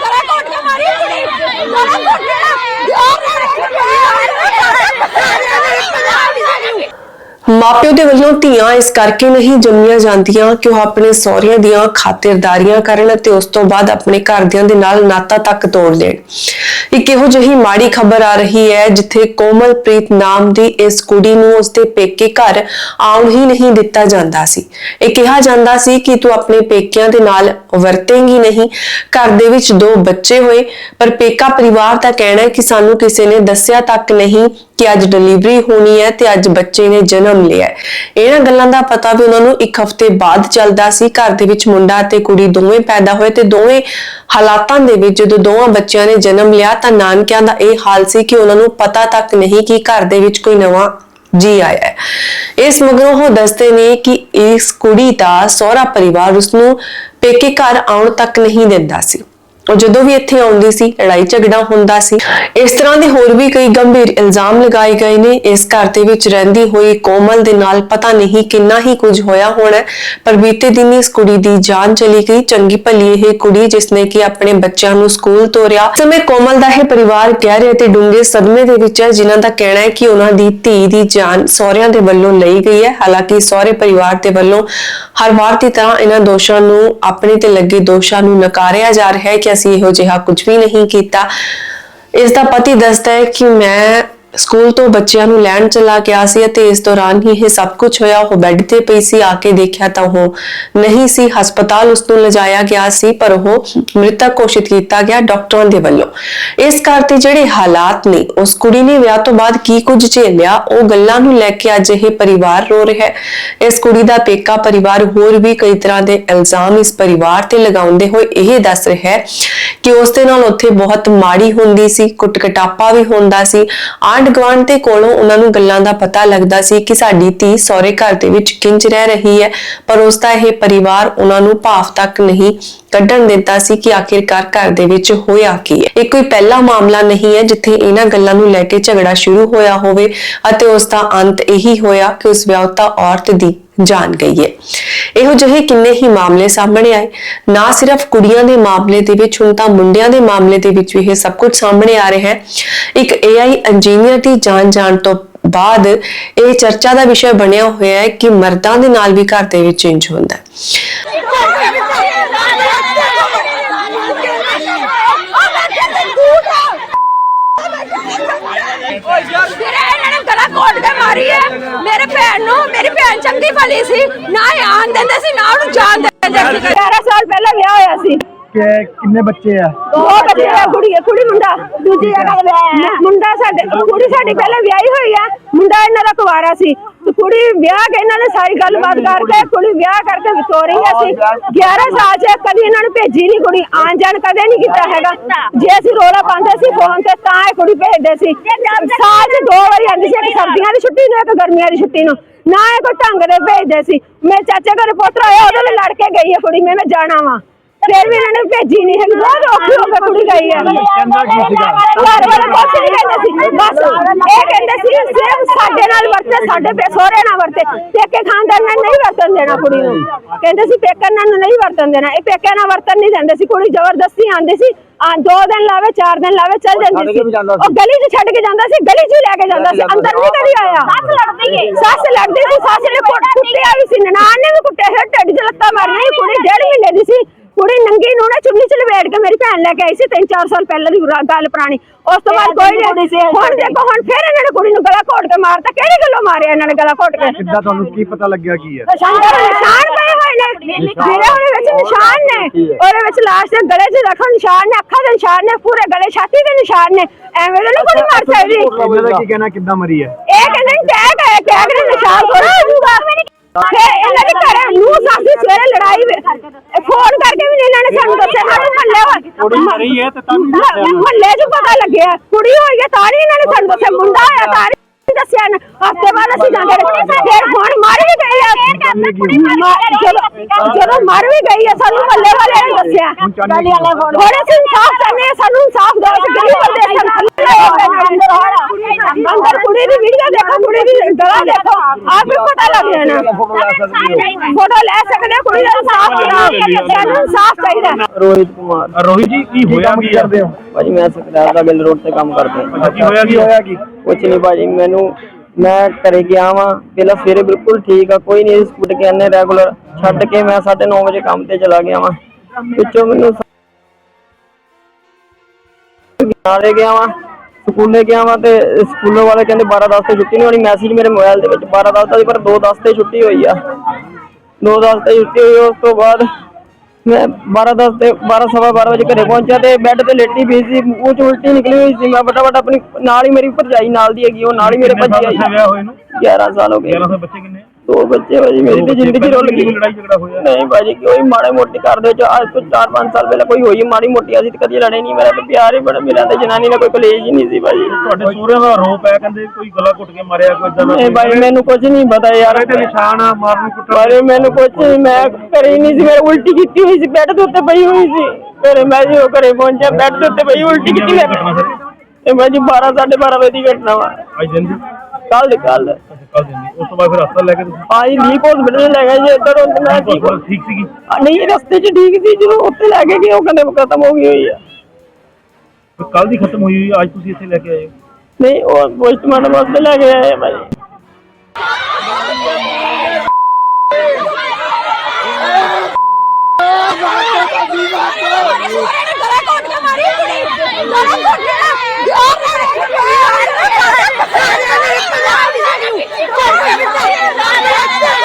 ਗਲਾ ਘੋਟ ਕੇ ਮਾਰੀ ਕੁੜੀ ਗਲਾ ਘੋਟ ਕੇ ਮਾਪਿਓ ਦੇ ਵੱਲੋਂ ਧੀਆਂ ਇਸ ਕਰਕੇ ਨਹੀਂ ਜੰਮੀਆਂ ਜਾਂਦੀਆਂ ਕਿ ਉਹ ਆਪਣੇ ਸਹੁਰਿਆਂ ਦੀਆਂ ਖਾਤਰਦਾਰੀਆਂ ਕਰਨ ਅਤੇ ਉਸ ਤੋਂ ਬਾਅਦ ਆਪਣੇ ਘਰਦਿਆਂ ਦੇ ਨਾਲ ਨਾਤਾ ਤੱਕ ਤੋੜ ਦੇਣ ਇੱਕ ਇਹੋ ਜਿਹੀ ਮਾੜੀ ਖਬਰ ਆ ਰਹੀ ਹੈ ਜਿੱਥੇ ਕੋਮਲਪ੍ਰੀਤ ਨਾਮ ਦੀ ਇਸ ਕੁੜੀ ਨੂੰ ਉਸਦੇ ਪੇਕੇ ਘਰ ਆਉਣ ਹੀ ਨਹੀਂ ਦਿੱਤਾ ਜਾਂਦਾ ਸੀ। ਇਹ ਕਿਹਾ ਜਾਂਦਾ ਸੀ ਕਿ ਤੂੰ ਆਪਣੇ ਪੇਕਿਆਂ ਦੇ ਨਾਲ ਵਰਤੇਂਗੀ ਨਹੀਂ, ਘਰ ਦੇ ਵਿੱਚ ਦੋ ਬੱਚੇ ਹੋਏ, ਪਰ ਪੇਕਾ ਪਰਿਵਾਰ ਦਾ ਕਹਿਣਾ ਹੈ ਕਿ ਸਾਨੂੰ ਕਿਸੇ ਨੇ ਦੱਸਿਆ ਤੱਕ ਨਹੀਂ ਕਿ ਅੱਜ ਡਿਲੀਵਰੀ ਹੋਣੀ ਹੈ ਤੇ ਅੱਜ ਬੱਚੇ ਨੇ ਜਨਮ ਲਿਆ ਹੈ। ਇਹਨਾਂ ਗੱਲਾਂ ਦਾ ਪਤਾ ਵੀ ਉਹਨਾਂ ਨੂੰ ਇੱਕ ਹਫ਼ਤੇ ਬਾਅਦ ਚੱਲਦਾ ਸੀ। ਘਰ ਦੇ ਵਿੱਚ ਮੁੰਡਾ ਤੇ ਕੁੜੀ ਦੋਵੇਂ ਪੈਦਾ ਹੋਏ ਤੇ ਦੋਵੇਂ ਹਾਲਾਤਾਂ ਦੇ ਵਿੱਚ ਜਦੋਂ ਦੋਵਾਂ ਬੱਚਿਆਂ ਨੇ ਜਨਮ ਲਿਆ ਤਾਂ ਨਾਨਕਿਆਂ ਦਾ ਇਹ ਹਾਲ ਸੀ ਕਿ ਉਹਨਾਂ ਨੂੰ ਪਤਾ ਤੱਕ ਨਹੀਂ ਕਿ ਘਰ ਦੇ ਵਿੱਚ ਕੋਈ ਨਵਾਂ ਜੀ ਆਇਆ ਹੈ। ਇਸ ਮਗਰੋਂ ਉਹ ਦੱਸਦੇ ਨੇ ਕਿ ਇਸ ਕੁੜੀ ਦਾ ਸਹੁਰਾ ਪਰਿਵਾਰ ਉਸ ਨੂੰ ਪੇਕੇ ਘਰ ਆਉਣ ਤੱਕ ਨਹੀਂ ਦਿੰਦਾ ਸੀ। ਉਹ ਜਦੋਂ ਵੀ ਇੱਥੇ ਆਉਂਦੀ ਸੀ, ਲੜਾਈ ਝਗੜਾ ਹੁੰਦਾ ਸੀ, ਇਸ ਤਰ੍ਹਾਂ ਦੇ ਹੋਰ ਵੀ ਕਈ ਗੰਭੀਰ ਇਲਜ਼ਾਮ ਲਗਾਏ ਗਏ ਨੇ। ਇਸ ਘਰ ਦੇ ਵਿੱਚ ਰਹਿੰਦੀ ਹੋਈ ਕੋਮਲ ਦੇ ਨਾਲ ਪਤਾ ਨਹੀਂ ਕਿੰਨਾ ਹੀ ਕੁਝ ਹੋਇਆ ਹੋਣਾ ਪਰ ਬੀਤੇ ਦਿਨ ਇਸ ਕੁੜੀ ਦੀ ਜਾਨ ਚਲੀ ਗਈ। ਚੰਗੀ ਭਲੀ ਇਹ ਕੁੜੀ ਜਿਸਨੇ ਕਿ ਆਪਣੇ ਬੱਚਿਆਂ ਨੂੰ ਸਕੂਲ ਤੋਰਿਆ। ਸਮੇਂ ਕੋਮਲ ਦਾ ਇਹ ਪਰਿਵਾਰ ਕਹਿ ਗਹਿਰੇ ਅਤੇ ਡੂੰਘੇ ਸਦਮੇ ਦੇ ਵਿੱਚ ਹੈ, ਜਿਨ੍ਹਾਂ ਦਾ ਕਹਿਣਾ ਹੈ ਕਿ ਉਹਨਾਂ ਦੀ ਧੀ ਦੀ ਜਾਨ ਸਹੁਰਿਆਂ ਦੇ ਵੱਲੋਂ ਲਈ ਗਈ ਹੈ। ਹਾਲਾਂਕਿ ਸਹੁਰੇ ਪਰਿਵਾਰ ਦੇ ਵੱਲੋਂ ਹਰ ਵਾਰ ਦੀ ਤਰ੍ਹਾਂ ਇਹਨਾਂ ਦੋਸ਼ਾਂ ਨੂੰ ਆਪਣੇ ਤੇ ਲੱਗੇ ਦੋਸ਼ਾਂ ਨੂੰ ਨਕਾਰਿਆ ਜਾ ਰਿਹਾ ਹੈ ਕਿ ਅਸੀਂ ਇਹੋ ਜਿਹਾ ਕੁਝ ਵੀ ਨਹੀਂ ਕੀਤਾ। ਇਸ ਦਾ ਪਤੀ ਦੱਸਦਾ ਹੈ ਕਿ ਮੈਂ ਸਕੂਲ ਤੋਂ ਬੱਚਿਆਂ ਨੂੰ ਲੈਣ ਚਲਾ ਗਿਆ ਸੀ ਅਤੇ ਇਸ ਦੌਰਾਨ ਹੀ ਇਹ ਸਭ ਕੁਝ ਹੋਇਆ। ਉਹ ਬੈੱਡ ਤੇ ਪਈ ਸੀ, ਆ ਕੇ ਦੇਖਿਆ ਤਾਂ ਉਹ ਨਹੀਂ ਸੀ, ਹਸਪਤਾਲ ਉਸ ਨੂੰ ਲਿਜਾਇਆ ਗਿਆ ਸੀ, ਪਰ ਉਹ ਮ੍ਰਿਤਕ ਘੋਸ਼ਿਤ ਕੀਤਾ ਗਿਆ ਡਾਕਟਰਾਂ ਦੇ ਵੱਲੋਂ। ਇਸ ਘਰ ਦੇ ਜਿਹੜੇ ਹਾਲਾਤ ਨੇ, ਉਸ ਕੁੜੀ ਨੇ ਵਿਆਹ ਤੋਂ ਬਾਅਦ ਕੀ ਕੁਝ ਝੇਲਿਆ, ਉਹ ਗੱਲਾਂ ਨੂੰ ਲੈ ਕੇ ਅੱਜ ਇਹ ਪਰਿਵਾਰ ਰੋ ਰਿਹਾ ਹੈ। ਇਸ ਕੁੜੀ ਦਾ ਪੇਕਾ ਪਰਿਵਾਰ ਹੋਰ ਵੀ ਕਈ ਤਰ੍ਹਾਂ ਦੇ ਇਲਜ਼ਾਮ ਇਸ ਪਰਿਵਾਰ ਤੇ ਲਗਾਉਂਦੇ ਹੋਏ ਇਹ ਦੱਸ ਰਿਹਾ ਹੈ ਕਿ ਉਸ ਦੇ ਨਾਲ ਉੱਥੇ ਬਹੁਤ ਮਾੜੀ ਹੁੰਦੀ ਸੀ ਕੁੱਟਕਟਾਪਾ ਵੀ ਹੁੰਦਾ ਸੀ। ਆਂਢ ਗੁਆਂਢ ਦੇ ਕੋਲੋਂ ਉਹਨਾਂ ਨੂੰ ਗੱਲਾਂ ਦਾ ਪਤਾ ਲੱਗਦਾ ਸੀ ਕਿ ਸਾਡੀ ਧੀ ਸਹੁਰੇ ਘਰ ਦੇ ਵਿੱਚ ਕਿੰਜ ਰਹਿ ਰਹੀ ਹੈ, ਪਰ ਉਸ ਦਾ ਇਹ ਪਰਿਵਾਰ ਉਹਨਾਂ ਨੂੰ ਭਾਵ ਤੱਕ ਨਹੀਂ ਕੱਢਣ ਦਿੱਤਾ ਸੀ ਕਿ ਆਖਿਰਕਾਰ ਘਰ ਦੇ ਵਿੱਚ ਹੋਇਆ ਕੀ ਹੈ। ਇਹ ਕੋਈ ਪਹਿਲਾ ਮਾਮਲਾ ਨਹੀਂ ਹੈ ਜਿੱਥੇ ਇਹਨਾਂ ਗੱਲਾਂ ਨੂੰ ਲੈ ਕੇ ਝਗੜਾ ਸ਼ੁਰੂ ਹੋਇਆ ਹੋਵੇ ਅਤੇ ਉਸ ਦਾ ਅੰਤ ਇਹੀ ਹੋਇਆ ਕਿ ਉਸ ਵਿਆਹੁਤਾ ਔਰਤ ਦੀ ਜਾਣ ਗਈ ਹੈ। ਇਹੋ ਜਿਹੇ ਕਿੰਨੇ ਹੀ ਮਾਮਲੇ ਸਾਹਮਣੇ ਆਏ। ਨਾ ਸਿਰਫ ਕੁੜੀਆਂ ਦੇ ਮਾਮਲੇ ਦੇ ਵਿੱਚ, ਹੁਣ ਤਾਂ ਮੁੰਡਿਆਂ ਦੇ ਮਾਮਲੇ ਦੇ ਵਿੱਚ ਵੀ ਇਹ ਸਭ ਕੁਝ ਸਾਹਮਣੇ ਆ ਰਿਹਾ ਹੈ। ਇੱਕ AI ਇੰਜੀਨੀਅਰ ਦੀ ਜਾਨ ਜਾਣ ਤੋਂ ਬਾਅਦ ਇਹ ਚਰਚਾ ਦਾ ਵਿਸ਼ਾ ਬਣਿਆ ਹੋਇਆ ਹੈ ਕਿ ਮਰਦਾਂ ਦੇ ਨਾਲ ਵੀ ਘਰ ਦੇ ਵਿੱਚ ਇੰਜ ਹੁੰਦਾ ਹੈ। ਮੇਰੇ ਇਹਨਾਂ ਨੇ ਗਲਾ ਘੋਟ ਕੇ ਮਾਰੀ ਹੈ ਮੇਰੇ ਭੈਣ ਨੂੰ ਮੇਰੀ ਭੈਣ ਚੰਗੀ ਭਲੀ ਸੀ। ਨਾ ਇਹ ਆਣ ਦਿੰਦੇ ਸੀ ਨਾ ਉਹਨੂੰ ਜਾਣ ਦਿੰਦੇ ਸੀ। 11 ਸਾਲ ਪਹਿਲਾਂ ਵਿਆਹ ਹੋਇਆ ਸੀ। ਕਿ ਕਿੰਨੇ ਬੱਚੇ ਆ? ਦੋ ਬੱਚੇ ਆ ਕੁੜੀ ਆ ਕੁੜੀ ਮੁੰਡਾ। ਦੂਜੀ ਜਗ੍ਹਾ ਤੇ ਵਿਆਹ ਹੈ ਮੁੰਡਾ ਸਾਡੇ ਕੁੜੀ ਸਾਡੀ ਪਹਿਲਾਂ ਵਿਆਹੀ ਹੋਈ ਆ। ਮੁੰਡਾ ਇਹਨਾਂ ਦਾ ਕੁਵਾਰਾ ਸੀ। ਤੇ ਕੁੜੀ ਵਿਆਹ ਕੇ ਇਹਨਾਂ ਨੇ ਸਾਰੀ ਗੱਲਬਾਤ ਕਰਕੇ ਕੁੜੀ ਵਿਆਹ ਕਰਕੇ ਵਿਤੋਰੀ ਅਸੀਂ। 11 ਸਾਲ ਚ ਕਦੀ ਇਹਨਾਂ ਨੂੰ ਭੇਜੀ ਨਹੀਂ ਕੁੜੀ। ਆਣ ਜਾਣ ਕਦੇ ਨਹੀਂ ਕੀਤਾ ਹੈਗਾ। ਜੇ ਅਸੀਂ ਰੋਲਾ ਪਾਉਂਦੇ ਸੀ ਫੋਨ ਤੇ ਤਾਂ ਇਹ ਕੁੜੀ ਭੇਜਦੇ ਸੀ। ਸਾਲ ਚ ਦੋ ਵਾਰੀ ਆਉਂਦੀ ਸੀ ਇੱਕ ਸਰਦੀਆਂ ਦੀ ਛੁੱਟੀ ਨੂੰ ਇੱਕ ਗਰਮੀਆਂ ਦੀ ਛੁੱਟੀ ਨੂੰ। ਨਾ ਇਹ ਕੋਈ ਢੰਗ ਦੇ ਭੇਜਦੇ ਸੀ। ਮੈਂ ਚਾਚੇ ਘਰੇ ਪੋਤਰਾ ਆਇਆ ਉਹਦੇ ਨਾਲ ਲੜ ਕੇ ਗਈ ਹੈ ਕੁੜੀ। ਮੈਂ ਜਾਣਾ ਵਾ। ਫਿਰ ਵੀ ਇਹਨਾਂ ਨੇ ਭੇਜੀ ਨਹੀਂ ਹੈਗੀ। ਬਹੁਤ ਔਖੀ ਹੋ ਕੇ ਕੁੜੀ ਗਈ ਹੈ। ਕਹਿੰਦਾ ਕੀ ਸੀਗਾ? ਘਰ ਵਾਲੇ ਕੁਛ ਨਹੀਂ ਕਹਿੰਦੇ ਸੀ। ਬਸ ਇਹ ਕਹਿੰਦੇ ਸੀ ਸਿਰਫ ਸਾਡੇ ਨਾਲ ਵਰਤੇ ਸਾਡੇ ਪੇ ਸਹੁਰੇ ਨਾਲ ਵਰਤੇ। ਪੇਕੇ ਖਾਨਦਾਨ ਨਾਲ ਨਹੀਂ ਵਰਤਨ ਦੇਣਾ ਕੁੜੀ ਨੂੰ। ਕਹਿੰਦੇ ਸੀ ਪੇਕੇ ਨਾਲ ਨਹੀਂ ਵਰਤਨ ਦੇਣਾ। ਇਹ ਪੇਕੇ ਨਾਲ ਵਰਤਨ ਨਹੀਂ ਦਿੰਦੇ ਸੀ। ਕੁੜੀ ਜ਼ਬਰਦਸਤੀ ਆਂਦੀ ਸੀ। ਆ ਦੋ ਦਿਨ ਲਾਵੇ ਚਾਰ ਦਿਨ ਲਾਵੇ ਚੱਲ ਜਾਂਦੀ ਸੀ। ਉਹ ਗਲੀ 'ਚ ਛੱਡ ਕੇ ਜਾਂਦਾ ਸੀ ਗਲੀ 'ਚ ਹੀ ਲੈ ਕੇ ਜਾਂਦਾ ਸੀ। ਅੰਦਰ ਨਹੀਂ ਕਦੀ ਆਇਆ। ਸੱਸ ਲੜਦੀ ਏ। ਸੱਸ ਲੜਦੀ ਸੀ ਸੱਸ ਨੇ ਕੁੱਟ ਕੁੱਟਿਆ ਵੀ ਸੀ। ਨਨਾਣ ਨੇ ਵੀ ਕੁੱਟਿਆ ਸੀ। ਢਿੱਡ 'ਚ ਲੱਤਾਂ ਮਾਰੀਆਂ ਸੀ। ਕੁੜੀ ਡੇਢ ਮਹੀਨੇ ਦੀ ਸੀ। ਕੁੜੀ ਨੰਗੀ ਨੂੰ ਨਾ ਚੁੰਨੀ ਚ ਲਵੇੜ ਕੇ ਮੇਰੀ ਭੈਣ ਲੈ ਕੇ ਆਈ ਸੀ 3-4 ਸਾਲ ਪਹਿਲਾਂ ਦੀ ਰਾ- ਗੱਲ ਪੁਰਾਣੀ। ਉਸ ਤੋਂ ਬਾਅਦ ਕੋਈ ਨਹੀਂ ਹੁਣ ਦੇਖੋ ਹੁਣ ਫੇਰ ਇਹਨਾਂ ਨੇ ਕੁੜੀ ਨੂੰ ਗਲਾ ਘੋਟ ਕੇ ਮਾਰਤਾ। ਕਿਹੜੀ ਗੱਲੋਂ ਮਾਰਿਆ ਇਹਨਾਂ ਨੇ ਗਲਾ ਘੋਟ ਕੇ? ਕਿੱਦਾਂ ਤੁਹਾਨੂੰ ਕੀ ਪਤਾ ਲੱਗਿਆ ਕੀ ਹੈ? ਨਿਸ਼ਾਨ ਪਏ ਹੋਏ ਨੇ। ਮੇਰੇ ਉਹਦੇ ਵਿੱਚ ਨਿਸ਼ਾਨ ਨੇ ਉਹਦੇ ਵਿੱਚ ਲਾਸ਼ ਦੇ ਗਲੇ 'ਚ ਰੱਖੋ ਨਿਸ਼ਾਨ ਨੇ ਅੱਖਾਂ ਦੇ ਨਿਸ਼ਾਨ ਨੇ ਪੂਰੇ ਗਲੇ ਛਾਤੀ ਦੇ ਨਿਸ਼ਾਨ ਨੇ। ਐਵੇਂ ਤਾਂ ਨੀ ਕੁੜੀ ਮਰ ਸਕਦੀ। ਇਹਨਾਂ ਦਾ ਕੀ ਕਹਿਣਾ ਕਿੱਦਾਂ ਮਰੀ ਹੈ? ਇਹ ਕਹਿੰਦੇ ਨੇ ਟੈਗ ਹੈ ਟੈਗ ਦੇ ਨਿਸ਼ਾਨ ਫਿਰ ਇਹਨਾਂ ਦੇ ਘਰੇ ਨੂੰ ਸਾਸੀ ਸਵੇਰੇ ਲੜਾਈ ਵੇ- ਫੋਨ ਕਰਕੇ ਵੀ ਨੀ ਇਹਨਾਂ ਨੇ ਸਾਨੂੰ ਦੱਸਿਆ ਮੱਲੇ ਕੁੜੀ ਮਰੀ ਹੈ ਤੇ ਤੁਹਾਨੂੰ ਮੱਲੇ 'ਚ ਪਤਾ ਲੱਗਿਆ ਕੁੜੀ ਹੋਈ ਹੈ ਤਾਂ ਨੀ ਇਹਨਾਂ ਨੇ ਸਾਨੂੰ ਦੱਸਿਆ ਮੁੰਡਾ ਹੋਇਆ ਤਾਂ ਨੀ ਦੱਸਿਆ ਹਫ਼ਤੇ ਬਾਅਦ ਅਸੀਂ ਜਾਂਦੇ ਰਹੇ। ਫਿਰ ਹੁਣ ਮਰ ਵੀ ਆ। ਜਦੋਂ ਮਰ ਵੀ ਗਈ ਆ ਸਾਨੂੰ ਮੱਲੇ ਵਾਲਿਆਂ ਨੇ ਦੱਸਿਆ। ਅਸੀਂ ਇਨਸਾਫ ਹਾਂ ਸਾਨੂੰ ਇਨਸਾਫ ਦਿਓ ਅਸੀਂ ਗਰੀਬ ਬੰਦੇ ਹਾਂ, ਸਾਨੂੰ ਥੱਲੇ ਹੋ ਗਏ ਨੇ ਅੰਦਰ ਹੋਣਾ ਅੰਦਰ ਕੁੜੀ ਦੀ ਵੀਡੀਓ ਦੇਖੋ ਕੁੜੀ ਦੀ ਗਲਾ ਦੇਖੋ ਆਪ ਹੀ ਪਤਾ ਲੱਗ ਜਾਣਾ। ਫੋਟੋ ਲੈ ਸਕਦੇ ਹੋ, ਕੁੜੀ ਦਾ ਇਨਸਾਫ ਕਰਾਓ ਸਾਨੂੰ ਇਨਸਾਫ ਚਾਹੀਦਾ। ਰੋਹਿਤ ਕੁਮਾਰ। ਰੋਹਿਤ ਜੀ ਕੀ ਹੋਇਆ ਕੀ ਕਰਦੇ ਹੋ? ਭਾਜੀ ਮੈਂ ਸਕਰਾਰ ਦਾ ਬਿੱਲ ਰੋਡ ਤੇ ਕੰਮ ਕਰਦਾ। ਅੱਛਾ ਕੀ ਹੋਇਆ ਕੀ? ਹੋਇਆ ਕੀ? ਕੁਛ ਨਹੀਂ ਭਾਜੀ ਮੈਨੂੰ ਮੈਂ ਘਰੇ ਗਿਆ ਵਾਂ। ਪਹਿਲਾਂ ਸਵੇਰੇ ਬਿਲਕੁਲ ਠੀਕ ਆ ਕੋਈ ਨਹੀਂ ਸਕੂਟ ਕੇ ਆਨੇ ਰੈਗੂਲਰ। ਛੱਡ ਕੇ ਮੈਂ 9:30 ਵਜੇ ਕੰਮ ਤੇ ਚਲਾ ਗਿਆ ਵਾਂ। ਪਿੱਛੋਂ ਮੈਨੂੰ ਨਾਲੇ ਗਿਆ ਵਾਂ। ਸਕੂਲੇ ਗਿਆ ਵਾਂ ਤੇ ਸਕੂਲੋਂ ਵਾਲੇ ਕਹਿੰਦੇ 12:10 ਤੇ ਛੁੱਟੀ ਨਹੀਂ ਹੋਣੀ। ਮੈਸੇਜ ਮੇਰੇ ਮੋਬਾਈਲ ਦੇ ਵਿੱਚ 12:10 ਦਾ ਸੀ ਪਰ 2:10 ਤੇ ਛੁੱਟੀ ਹੋਈ ਆ। 2:10 ਤੇ ਛੁੱਟੀ ਹੋਈ ਉਸ ਤੋਂ ਬਾਅਦ ਮੈਂ 12:10 ਤੇ 12 ਸਵਾ 12 ਵਜੇ ਘਰੇ ਪਹੁੰਚਿਆ ਤੇ ਬੈੱਡ ਤੇ ਲੇਟੀ ਪਈ ਸੀ। ਮੂੰਹ ਚ ਉਲਟੀ ਨਿਕਲੀ ਹੋਈ ਸੀ। ਮੈਂ ਫਟਾਫਟ ਆਪਣੀ ਨਾਲ ਹੀ ਮੇਰੀ ਭਰਜਾਈ ਨਾਲ ਦੀ ਹੈਗੀ ਉਹ ਨਾਲ ਹੀ ਮੇਰੇ ਭੱਜੀ ਆਈ। ਵਿਆਹ ਹੋਏ ਨੂੰ? 11 ਸਾਲ ਹੋ ਗਏ। 11 ਸਾਲ ਬੱਚੇ ਕਿੰਨੇ? ਦੋ ਬੱਚੇ ਭਾਜੀ ਮੇਰੀ ਤੇ ਜ਼ਿੰਦਗੀ ਰੁੱਲ ਗਈ। ਕੋਈ ਲੜਾਈ ਝਗੜਾ ਹੋਇਆ? ਨਹੀਂ ਭਾਜੀ ਕੋਈ ਮਾੜੇ ਮੋਟੇ ਘਰ ਦੇ ਵਿੱਚ ਅੱਜ ਤੋਂ 4-5 ਸਾਲ ਪਹਿਲਾਂ ਕੋਈ ਹੋਈ ਮਾੜੀ ਮੋਟੀ ਅਸੀਂ ਤਾਂ ਕਦੀ ਲੜੇ ਨਹੀਂ ਮੇਰਾ ਤੇ ਪਿਆਰ ਹੀ ਬੜਾ ਮੇਰਾ ਤੇ ਜਨਾਨੀ ਨਾਲ ਕੋਈ ਕਲੇਸ਼ ਹੀ ਨਹੀਂ ਸੀ ਭਾਜੀ। ਤੁਹਾਡੇ ਸਹੁਰਿਆਂ ਦਾ ਆਰੋਪ ਹੈ ਕਹਿੰਦੇ ਕੋਈ ਗਲਾ ਘੁੱਟ ਕੇ ਮਾਰਿਆ ਕੋਈ ਇਦਾਂ ਨਹੀਂ ਭਾਈ ਮੈਨੂੰ ਕੁਝ ਨਹੀਂ ਪਤਾ ਯਾਰ। ਤੇ ਨਿਸ਼ਾਨ ਆ ਮਾਰਨ ਕੁੱਟਣ ਬਾਰੇ ਮੈਨੂੰ ਕੁਝ ਨਹੀਂ ਮੈਂ ਹੀ ਨਹੀਂ ਸੀ ਮੈਂ ਉਲਟੀ ਕੀਤੀ ਹੋਈ ਸੀ ਬੈੱਡ ਦੇ ਉੱਤੇ ਪਈ ਹੋਈ ਸੀ। ਘਰੇ ਮੈਂ ਜੋ ਘਰੇ ਪਹੁੰਚਿਆ ਬੈੱਡ ਦੇ ਉੱਤੇ ਪਈ ਉਲਟੀ ਕੀਤੀ ਮੈਂ। ਇਹ ਭਾਜੀ 12 12:30 ਵਜੇ ਦੀ ਘਟਨਾ ਵਾ। ਕੱਲ ਦੀ ਕੱਲ ਕੱਲ ਦਿਨ ਦੀ ਉਸ ਤੋਂ ਬਾਅਦ ਫਿਰ ਹਸਪਤਾਲ ਲੈ ਕੇ ਤੁਸੀਂ ਆਈ ਲੀਪ ਹਸਪੀਟਲ ਲੈ ਗਏ ਜੀ ਇੱਧਰ ਤੇ ਮੈਂ ਠੀਕ ਹੋਰ ਠੀਕ ਸੀਗੀ? ਆ, ਨਹੀਂ ਰਸਤੇ 'ਚ ਠੀਕ ਸੀ ਜਦੋਂ ਉੱਥੇ ਲੈ ਕੇ ਗਏ ਉਹ ਕਹਿੰਦੇ ਖਤਮ ਹੋ ਗਈ ਹੋਈ ਆ। ਕੱਲ ਦੀ ਖਤਮ ਹੋਈ ਹੋਈ ਅੱਜ ਤੁਸੀਂ ਇੱਥੇ ਲੈ ਕੇ ਆਏ ਹੋ? ਨਹੀਂ ਉਹ ਪੋਸਟਮਾਰਟਮ ਵਾਸਤੇ ਲੈ ਕੇ ਆਏ ਆ ਭਾਜੀ। ਗਲਾ ਘੋਟ ਕੇ ਮਾਰੀ ਕੁੜੀ। ਗਲਾ ਘੋਟ ਕੇ ਜੋ ਮੇਰੇ। Oh, my God.